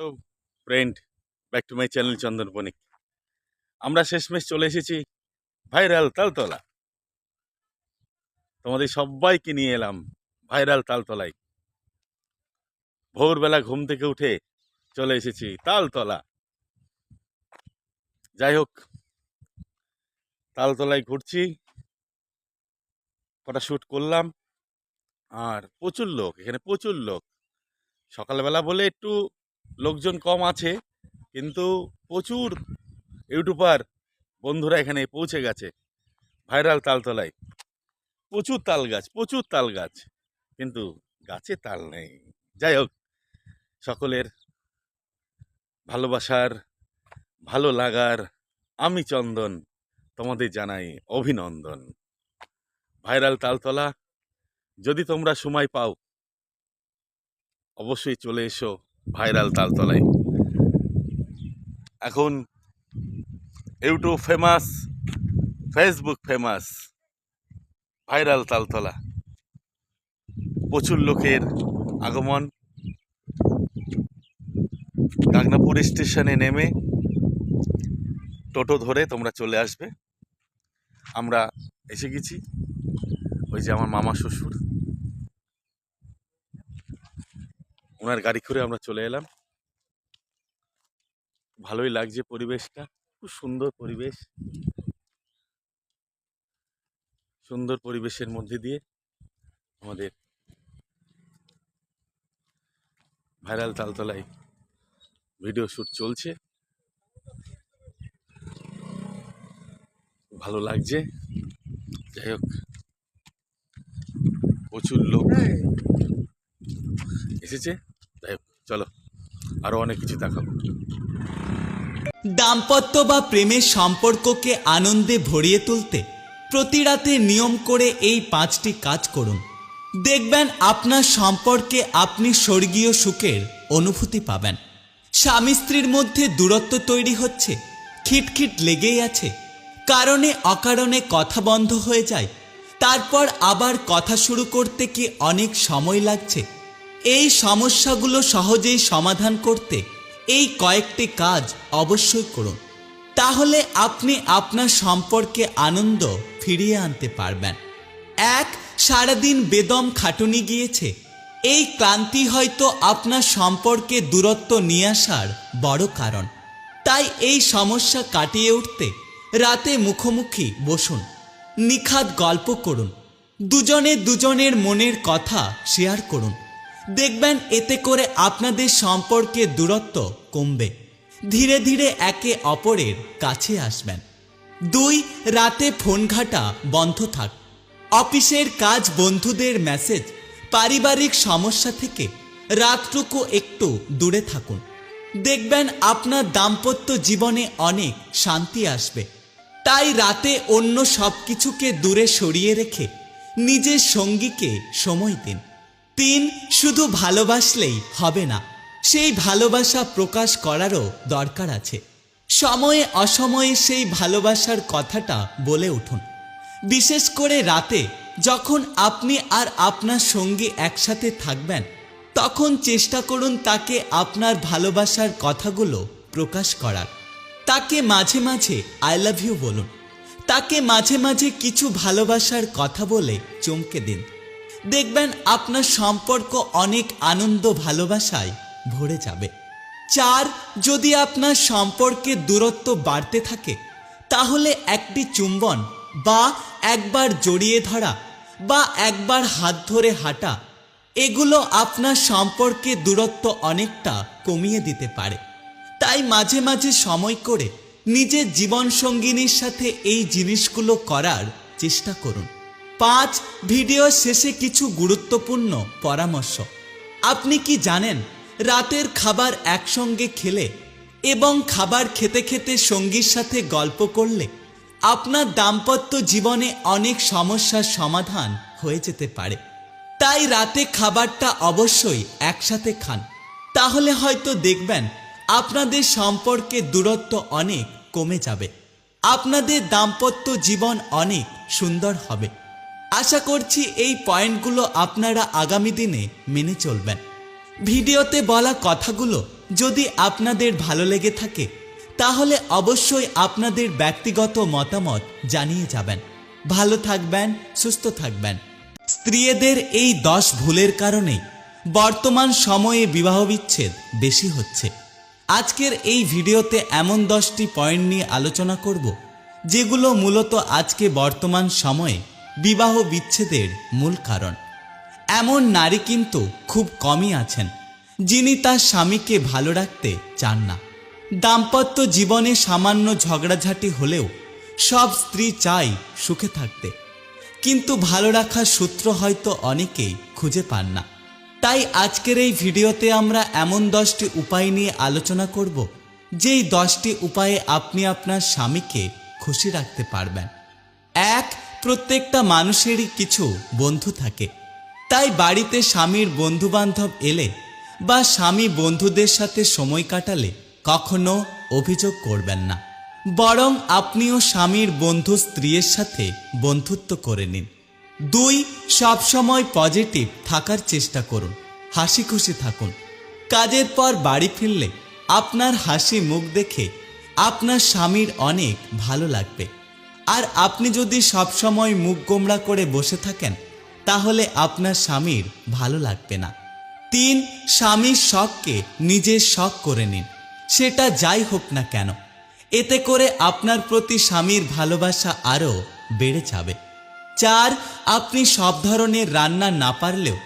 Hello friend back to my channel Chandan Banik আমরা শেষমেশ চলে এসেছি ভাইরাল তালতলা। তোমাদের সবাইকে নিয়ে এলাম ভাইরাল তালতলায়। ভোরবেলা ঘুম থেকে উঠে চলে এসেছি তালতলা। যাই হোক, তালতলায় ঘুরছি কটা শ্যুট করলাম, আর প্রচুর লোক, এখানে প্রচুর লোক। সকালবেলা বলে একটু লোকজন কম আছে, কিন্তু প্রচুর ইউটিউবার বন্ধুরা এখানে পৌঁছে গেছে ভাইরাল তালতলায়। প্রচুর তাল গাছ প্রচুর তাল গাছ কিন্তু গাছে তাল নেই। যাই হোক, সকলের ভালোবাসার, ভালো লাগার আমি চন্দন, তোমাদের জানাই অভিনন্দন। ভাইরাল তালতলা, যদি তোমরা সময় পাও, অবশ্যই চলে এসো ভাইরাল তালতলায়। এখন YouTube famous Facebook famous viral Taltala. প্রচুর লোকের আগমন। গাগনাপুর স্টেশনে নেমে টোটো ধরে তোমরা চলে আসবে। আমরা এসে গেছি। ওই যে আমার মামা শ্বশুর। ওনার গাড়ি করে আমরা চলে এলাম। ভালোই লাগছে পরিবেশটা। খুব সুন্দর পরিবেশ। সুন্দর পরিবেশের মধ্যে দিয়ে আমাদের ভাইরাল তালতলায় ভিডিও শ্যুট চলছে। ভালো লাগছে। যাই হোক প্রচুর লোক এসেছে। চলো, আরও অনেক কিছু দেখাবো। দাম্পত্য বা প্রেমের সম্পর্ককে আনন্দে ভরিয়ে তুলতে প্রতি রাতে নিয়ম করে এই পাঁচটি কাজ করুন। দেখবেন আপনার সম্পর্কে আপনি স্বর্গীয় সুখের অনুভূতি পাবেন। স্বামী স্ত্রীর মধ্যে দূরত্ব তৈরি হচ্ছে, খিটখিট লেগেই আছে। কারণে অকারণে কথা বন্ধ হয়ে যায়। তারপর আবার কথা শুরু করতে কি অনেক সময় লাগছে? এই সমস্যাগুলো সহজেই সমাধান করতে এই কয়েকটি কাজ অবশ্যই করুন। তাহলে আপনি আপনার সম্পর্কে আনন্দ ফিরিয়ে আনতে পারবেন। এক, সারাদিন বেদম খাটুনি গিয়েছে। এই ক্লান্তি হয়তো আপনার সম্পর্কে দূরত্ব নিয়ে আসার বড় কারণ। তাই এই সমস্যা কাটিয়ে উঠতে রাতে মুখোমুখি বসুন নিখাত গল্প করুন, দুজনে দুজনের মনের কথা শেয়ার করুন। দেখবেন এতে করে আপনাদের সম্পর্কে দূরত্ব কমবে। ধীরে ধীরে একে অপরের কাছে আসবেন। দুই, রাতে ফোন ঘাটা বন্ধ থাক। অফিসের কাজ বন্ধুদের মেসেজ, পারিবারিক সমস্যা থেকে রাতটুকু একটু দূরে থাকুন। দেখবেন আপনার দাম্পত্য জীবনে অনেক শান্তি আসবে। তাই রাতে অন্য সব কিছুকে দূরে সরিয়ে রেখে নিজের সঙ্গীকে সময় দিন। তিন শুধু ভালোবাসলেই হবে না। সেই ভালোবাসা প্রকাশ করারও দরকার আছে। সময়ে অসময়ে সেই ভালোবাসার কথাটা বলে উঠুন। বিশেষ করে রাতে যখন আপনি আর আপনার সঙ্গী একসাথে থাকবেন, তখন চেষ্টা করুন তাকে আপনার ভালোবাসার কথাগুলো প্রকাশ করার। তাকে মাঝে মাঝে আই লাভ ইউ বলুন। তাকে মাঝে মাঝে কিছু ভালোবাসার কথা বলে চমকে দিন। দেখবেন আপনার সম্পর্ক অনেক আনন্দ ভালোবাসায় ভরে যাবে। চার, যদি আপনার সম্পর্কে দূরত্ব বাড়তে থাকে, তাহলে একটি চুম্বন বা একবার জড়িয়ে ধরা বা একবার হাত ধরে হাঁটা, এগুলো আপনার সম্পর্কে দূরত্ব অনেকটা কমিয়ে দিতে পারে। তাই মাঝে মাঝে সময় করে নিজের জীবনসঙ্গিনীর সাথে এই জিনিসগুলো করার চেষ্টা করুন। পাঁচ ভিডিও শেষে কিছু গুরুত্বপূর্ণ পরামর্শ। আপনি কি জানেন, রাতের খাবার একসঙ্গে খেলে এবং খাবার খেতে খেতে সঙ্গীর সাথে গল্প করলে আপনার দাম্পত্য জীবনে অনেক সমস্যার সমাধান হয়ে যেতে পারে। তাই রাতে খাবারটা অবশ্যই একসাথে খান। তাহলে হয়তো দেখবেন, আপনাদের সম্পর্কে দূরত্ব অনেক কমে যাবে। আপনাদের দাম্পত্য জীবন অনেক সুন্দর হবে। আশা করছি এই পয়েন্টগুলো আপনারা আগামী দিনে মেনে চলবেন। ভিডিওতে বলা কথাগুলো যদি আপনাদের ভালো লেগে থাকে, তাহলে অবশ্যই আপনাদের ব্যক্তিগত মতামত জানিয়ে যাবেন। ভালো থাকবেন, সুস্থ থাকবেন। স্ত্রীদের এই দশ ভুলের কারণেই বর্তমান সময়ে বিবাহ বিচ্ছেদ বেশি হচ্ছে। আজকের এই ভিডিওতে এমন দশটি পয়েন্ট নিয়ে আলোচনা করব, যেগুলো মূলত আজকে বর্তমান সময়ে বিবাহ বিচ্ছেদের মূল কারণ। এমন নারী কিন্তু খুব কমই আছেন, যিনি তার স্বামীকে ভালো রাখতে চান না। দাম্পত্য জীবনে সামান্য ঝগড়াঝাটি হলেও সব স্ত্রী চায় সুখে থাকতে। কিন্তু ভালো রাখার সূত্র হয়তো অনেকেই খুঁজে পান না। তাই আজকের এই ভিডিওতে আমরা এমন দশটি উপায় নিয়ে আলোচনা করব, যেই দশটি উপায়ে আপনি আপনার স্বামীকে খুশি রাখতে পারবেন। এক প্রত্যেকটা মানুষেরই কিছু বন্ধু থাকে। তাই বাড়িতে স্বামীর বন্ধু বান্ধব এলে বা স্বামী বন্ধুদের সাথে সময় কাটালে কখনো অভিযোগ করবেন না। বরং আপনিও স্বামীর বন্ধু স্ত্রীর সাথে বন্ধুত্ব করে নিন। দুই, সবসময় পজিটিভ থাকার চেষ্টা করুন হাসি খুশি থাকুন। কাজের পর বাড়ি ফিরলে আপনার হাসি মুখ দেখে আপনার স্বামীর অনেক ভালো লাগবে। আর আপনি যদি সবসময় মুখ গোমড়া করে বসে থাকেন, তাহলে আপনার স্বামীর ভালো লাগবে না। তিন স্বামীর শখকে নিজের শখ করে নিন। সেটা যাই হোক না কেন, এতে করে আপনার প্রতি স্বামীর ভালোবাসা আরও বেড়ে যাবে। চার, আপনি সব ধরনের রান্না না পারলেও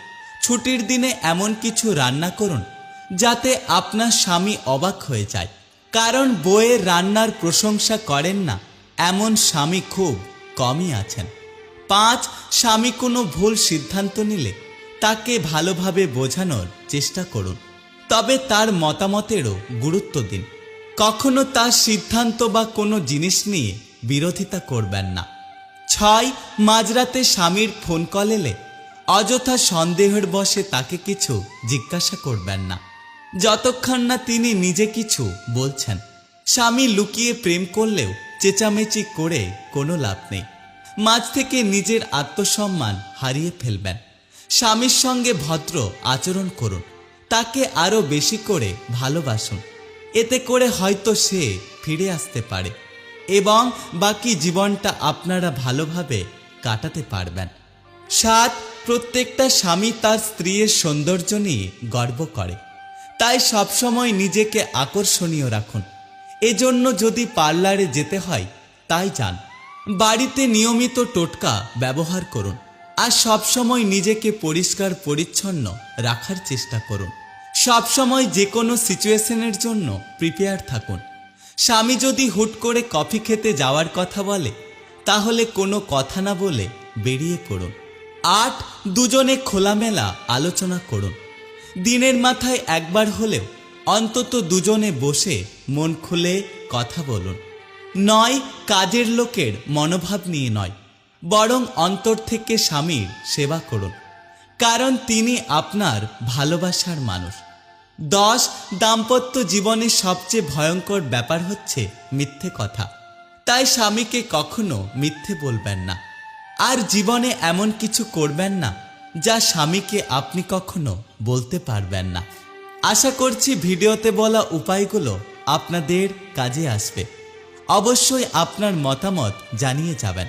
ছুটির দিনে এমন কিছু রান্না করুন, যাতে আপনার স্বামী অবাক হয়ে যায়। কারণ বইয়ের রান্নার প্রশংসা করেন না এমন স্বামী খুব কমই আছেন। পাঁচ, স্বামী কোনো ভুল সিদ্ধান্ত নিলে তাকে ভালোভাবে বোঝানোর চেষ্টা করুন। তবে তার মতামতেরও গুরুত্ব দিন। কখনো তার সিদ্ধান্ত বা কোনো জিনিস নিয়ে বিরোধিতা করবেন না। ছয়, মাঝরাতে স্বামীর ফোন কল এলে অযথা সন্দেহের বসে তাকে কিছু জিজ্ঞাসা করবেন না। যতক্ষণ না তিনি নিজে কিছু বলছেন। স্বামী লুকিয়ে প্রেম করলেও চেঁচামেচি করে কোনো লাভ নেই। মাঝ থেকে নিজের আত্মসম্মান হারিয়ে ফেলবেন। স্বামীর সঙ্গে ভদ্র আচরণ করুন। তাকে আরও বেশি করে ভালোবাসুন। এতে করে হয়তো সে ফিরে আসতে পারে এবং বাকি জীবনটা আপনারা ভালোভাবে কাটাতে পারবেন। সাত, প্রত্যেকটা স্বামী তার স্ত্রীর সৌন্দর্য নিয়ে গর্ব করে। তাই সবসময় নিজেকে আকর্ষণীয় রাখুন। এজন্য যদি পার্লারে যেতে হয়, তাই যান বাড়িতে নিয়মিত টোটকা ব্যবহার করুন আর সবসময় নিজেকে পরিষ্কার পরিচ্ছন্ন রাখার চেষ্টা করুন। সবসময় যে কোনো সিচুয়েশনের জন্য প্রিপেয়ার থাকুন। স্বামী যদি হুট করে কফি খেতে যাওয়ার কথা বলে, তাহলে কোনো কথা না বলে বেরিয়ে পড়ুন। আট, দুজনে খোলামেলা আলোচনা করুন। দিনের মাথায় একবার হলেও অন্তত দুজনে বসে মন খুলে কথা বলুন। নয়, কাজের লোকের মনোভাব নিয়ে নয়। বরং অন্তর থেকে স্বামীর সেবা করুন। কারণ তিনি আপনার ভালোবাসার মানুষ। দশ, দাম্পত্য জীবনের সবচেয়ে ভয়ঙ্কর ব্যাপার হচ্ছে মিথ্যে কথা। তাই স্বামীকে কখনো মিথ্যে বলবেন না। আর জীবনে এমন কিছু করবেন না, যা স্বামীকে আপনি কখনো বলতে পারবেন না। আশা করছি ভিডিওতে বলা উপায়গুলো আপনাদের কাজে আসবে। অবশ্যই আপনার মতামত জানিয়ে যাবেন।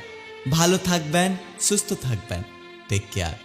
ভালো থাকবেন সুস্থ থাকবেন। Take care